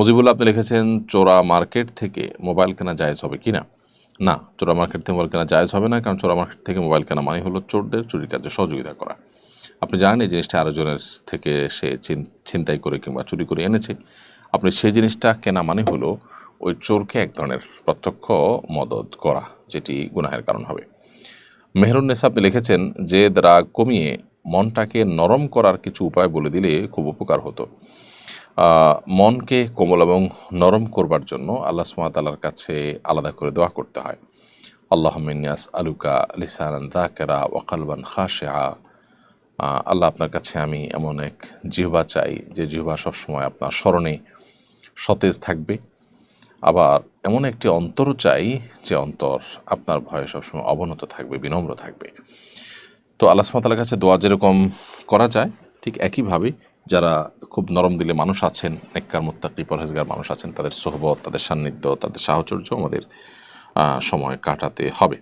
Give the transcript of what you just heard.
মুজিবুল্লাহ, আপনি লিখেছেন, চোরা মার্কেট থেকে মোবাইল কেনা জায়েজ হবে কি না? না, চোরা মার্কেট থেকে মোবাইল কেনা জায়েজ হবে না, কারণ চোরা মার্কেট থেকে মোবাইল কেনা মানে হলো চোরদের চুরির কাজে সহযোগিতা করা। আপনি জানেন এই জিনিসটা আরও আরেকজনের থেকে সে ছিন- ছিনতাই করে কিংবা চুরি করে এনেছে। আপনি সেই জিনিসটা কেনা মানে হলো ওই চোরকে এক ধরনের প্রত্যক্ষ মদত করা, যেটি গুনাহের কারণ হবে। মেহরুন্নেসা আপনি লিখেছেন যে রাগ কমিয়ে মনটাকে নরম করার কিছু উপায় বলে দিলে খুব উপকার হতো। মনকে কোমল এবং নরম করবার জন্য আল্লাহ সুমাতালার কাছে আলাদা করে দোয়া করতে হয়। আল্লাহ মিনিয়াস আলুকা লিসান দাকেরা ওয়াকালবান খাশা আল্লাহ আপনার কাছে আমি এমন এক জিহবা চাই, যে জিহবা সবসময় আপনার স্মরণে সতেজ থাকবে। আবার এমন একটি অন্তরও চাই, যে অন্তর আপনার ভয়ে সবসময় অবনত থাকবে, বিনম্র থাকবে। তো আল্লাহ সুমাতালার কাছে দোয়া যেরকম করা যায়, ঠিক একইভাবে যারা খুব নরম দিলে মানুষ আছেন, নেককার, মুত্তাকি পরহেজগার মানুষ আছেন, তাদের সোহবত, তাদের সান্নিধ্য, তাদের সাহচর্য আমাদের সময় কাটাতে হবে।